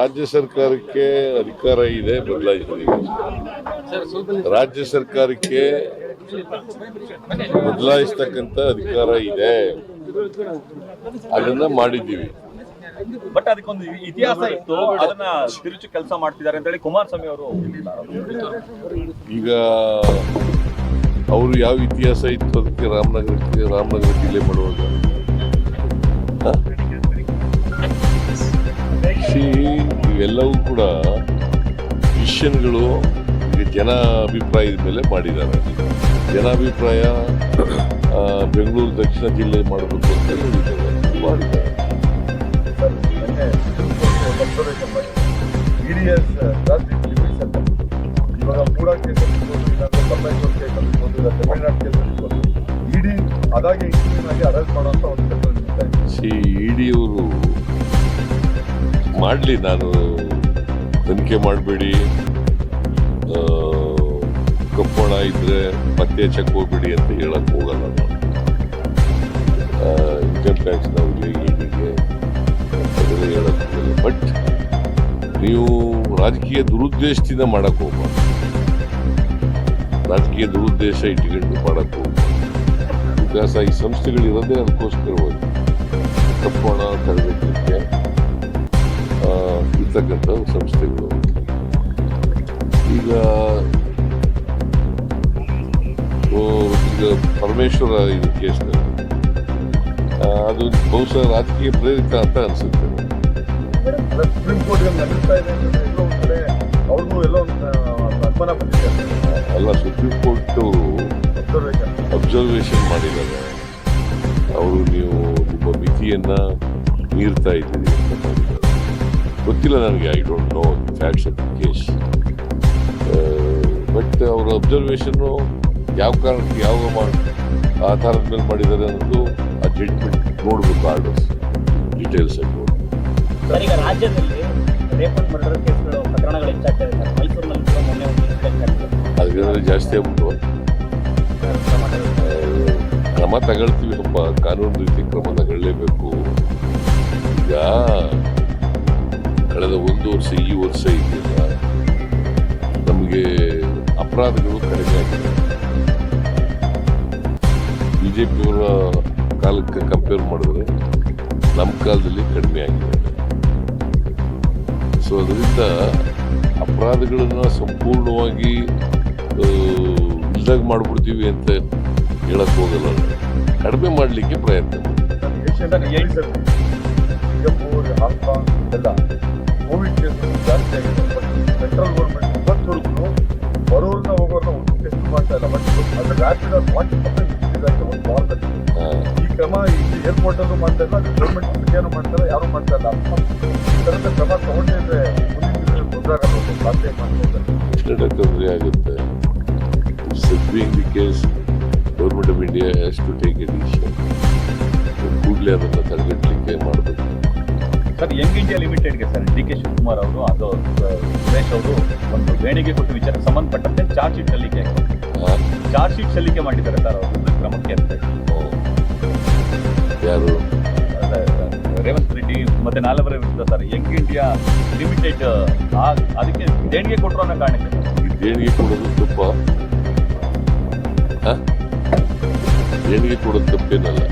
ರಾಜ್ಯ ಸರ್ಕಾರಕ್ಕೆ ಅಧಿಕಾರ ಇದೆ ಬದಲಾಯಿಸಿದೆ. ರಾಜ್ಯ ಸರ್ಕಾರಕ್ಕೆ ಬದಲಾಯಿಸ್ತಕ್ಕಂಥ ಅಧಿಕಾರ ಇದೆ. ಅದನ್ನ ಮಾಡಿದ್ದೀವಿ. ಬಟ್ ಅದಕ್ಕೊಂದು ಇತಿಹಾಸ ಇತ್ತು. ಅದನ್ನ ತಿರುಚಿ ಕೆಲಸ ಮಾಡ್ತಿದ್ದಾರೆ ಅಂತ ಹೇಳಿ ಕುಮಾರಸ್ವಾಮಿ ಅವರು ಈಗ ಅವರು ಯಾವ ಇತಿಹಾಸ ಇತ್ತು ಅದಕ್ಕೆ ರಾಮನಗರಕ್ಕೆ ರಾಮನಗರ ಜಿಲ್ಲೆ ಮಾಡುವಾಗ? See, ಇವೆಲ್ಲವೂ ಕೂಡ ಕ್ರಿಶ್ಚಿಯನ್ಗಳು ಜನ ಅಭಿಪ್ರಾಯದ ಮೇಲೆ ಮಾಡಿದ್ದಾರೆ. ಜನಾಭಿಪ್ರಾಯ ಬೆಂಗಳೂರು ದಕ್ಷಿಣ ಜಿಲ್ಲೆ ಮಾಡಬೇಕು ಅಂತ ಮಾಡಿದ್ದಾರೆ. ಇಡಿ ಅದಾಗೆ ಆಗಿ ಅರೆಸ್ಟ್ ಮಾಡುವಂತ ಮಾಡಲಿ, ನಾನು ತನಿಖೆ ಮಾಡಬೇಡಿ. ಕಪ್ಪಣ ಇದ್ರೆ ಮತ್ತೆ ಚೆಕ್ ಹೋಗ್ಬೇಡಿ ಅಂತ ಹೇಳಕ್ ಹೋಗಲ್ಲ ನಾನು. ಇನ್ಕಮ್ ಟ್ಯಾಕ್ಸ್ನವ್ರಿಗೆ ನಾವು ಹೋಗಲ್ಲ ಬಟ್ ನೀವು ರಾಜಕೀಯ ದುರುದ್ದೇಶದಿಂದ ಮಾಡಕ್ ಹೋಗ್ಬಾರ್ದು. ರಾಜಕೀಯ ದುರುದ್ದೇಶ ಇಟ್ಕೊಂಡು ಮಾಡಕ್ ಹೋಗ್ಬಾರ್ದು. ವಿಕಾಸ ಈ ಸಂಸ್ಥೆಗಳು ಇರೋದೇ ಅದಕ್ಕೋಸ್ಕರವಾಗಿ ಕಪ್ಪೋಣ ತರಬೇಕಕ್ಕೆ ಇರ್ತಕ್ಕಂಥ ಸಂಸ್ಥೆಗಳು ಈಗ ಈಗ ಪರಮೇಶ್ವರ ಇದು ಕೇಸ್ ಅದು ಬಹುಶಃ ರಾಜಕೀಯ ಪ್ರೇರಿತ ಅಂತ ಅನ್ಸುತ್ತೆ. ಅಲ್ಲ, ಸುಪ್ರೀಂ ಕೋರ್ಟ್ ಅಬ್ಸರ್ವೇಷನ್ ಮಾಡಿದಾಗ ಮಾಡಿದ್ದಾರೆ. ಅವರು ನೀವು ನಿಮ್ಮ ಮಿತಿಯನ್ನ ಮೀರ್ತಾ ಇದ್ದೀರಿ ಅಂತ ಗೊತ್ತಿಲ್ಲ ನನಗೆ I don't know facts of case but ಅವರ ಅಬ್ಸರ್ವೇಷನ್ನು ಯಾವ ಕಾರಣಕ್ಕೆ ಯಾವ ಮಾಡಿ ಆಧಾರದ ಮೇಲೆ ಮಾಡಿದ್ದಾರೆ ಅನ್ನೋದು ಆ ಜಡ್ಜ್ಮೆಂಟ್ ನೋಡಬೇಕು ಆರ್ಡರ್ಸ್ ಡೀಟೇಲ್ಸ್ ಆಗಿ ನೋಡಿ. ಈಗ ರಾಜ್ಯದಲ್ಲಿ ರೇಪ್ ಮರ್ಡರ್ ಕೇಸ್ಗಳು ಪ್ರಕರಣಗಳು ಹೆಚ್ಚಾಗ್ತಾ ಇದೆ. ಸರ್ ಮೈಸೂರಿನಲ್ಲಿ ಕೂಡ ಮೊನ್ನೆ ಒಂದು ಅದಕ್ಕೆ ಜಾಸ್ತಿ ಆಗ್ಬಿಟ್ಟು. ಕ್ರಮ ತಗೊಳ್ತೀವಿ. ಸ್ವಲ್ಪ ಕಾನೂನು ರೀತಿ ಕ್ರಮ ತಗೊಳ್ಳೇಬೇಕು. ಈಗ ಅಪರಾಧಗಳು ಕಡಿಮೆ ಆಗಿದೆ. ಬಿಜೆಪಿಯವರ ಕಾಲಕ್ಕೆ ಕಂಪೇರ್ ಮಾಡಿದ್ರೆ ನಮ್ಮ ಕಾಲದಲ್ಲಿ ಕಡಿಮೆ ಆಗಿದೆ. ಸೊ ಅದರಿಂದ ಅಪರಾಧಗಳನ್ನು ಸಂಪೂರ್ಣವಾಗಿ ಇಲ್ದಾಗ ಮಾಡಿಬಿಡ್ತೀವಿ ಅಂತ ಹೇಳಕ್ ಹೋಗಲ್ಲ. ಕಡಿಮೆ ಮಾಡಲಿಕ್ಕೆ ಪ್ರಯತ್ನ ಸಿಂಗಪೂರ್ ಹಾಂಗ್ಕಾಂಗ್ ಎಲ್ಲ. ಕೋವಿಡ್ ಕೇಸ್ಗಳು ಜಾಸ್ತಿ ಆಗಿದೆ. ಸೆಂಟ್ರಲ್ ಗೌರ್ಮೆಂಟ್ ಈ ಕ್ರಮ ಇಲ್ಲಿ ಏರ್ಪೋರ್ಟ್ ಅಲ್ಲೂ ಮಾಡ್ತಾ ಇಲ್ಲ ಗೌರ್ಮೆಂಟ್ ಇಂಡಿಯಾನು ಮಾಡ್ತಾರೆ ಯಾರು ಮಾಡ್ತಾ ಇಲ್ಲ ಈ ಥರದ ಕ್ರಮ ಮುಂದಿನ ಸಾಧ್ಯ ಆಗುತ್ತೆ. Being the case government of India has to take a decision ಕೂಡಲೇ ಅದನ್ನು ತಡೆಗಟ್ಟಲಿಕ್ಕೆ ಮಾಡಬೇಕು. ಸರ್ ಯಂಗ್ ಇಂಡಿಯಾ ಲಿಮಿಟೆಡ್ಗೆ ಸರ್ ಡಿ ಕೆ ಶಿವಕುಮಾರ್ ಅವರು ಅದು ಸುರೇಶ್ ಅವರು ಬೇಡಿಕೆ ಕೊಟ್ಟು ವಿಚಾರ ಸಂಬಂಧಪಟ್ಟಂತೆ ಚಾರ್ಜ್ ಶೀಟ್ ಸಲ್ಲಿಕೆ ಚಾರ್ಜ್ ಶೀಟ್ ಸಲ್ಲಿಕೆ ಮಾಡಿದ್ದಾರೆ ಸರ್ ಅವರು. ಕ್ರಮಕ್ಕೆ ಅಂತ. ಯಾರು? ರೇವಂತ್ ರೆಡ್ಡಿ ಮತ್ತೆ ನಾಲ್ವರ ವಿರುದ್ಧ ಸರ್ ಯಂಗ್ ಇಂಡಿಯಾ ಲಿಮಿಟೆಡ್ ಅದಕ್ಕೆ ದೇಣಿಗೆ ಕೊಟ್ಟರು ಅನ್ನೋ ಕಾರಣಕ್ಕೆ ದೇಣಿಗೆ ಕೊಡೋದು ತಪ್ಪ? ದೇಣಿಗೆ ಕೊಡೋದು ತಪ್ಪೇನಲ್ಲ.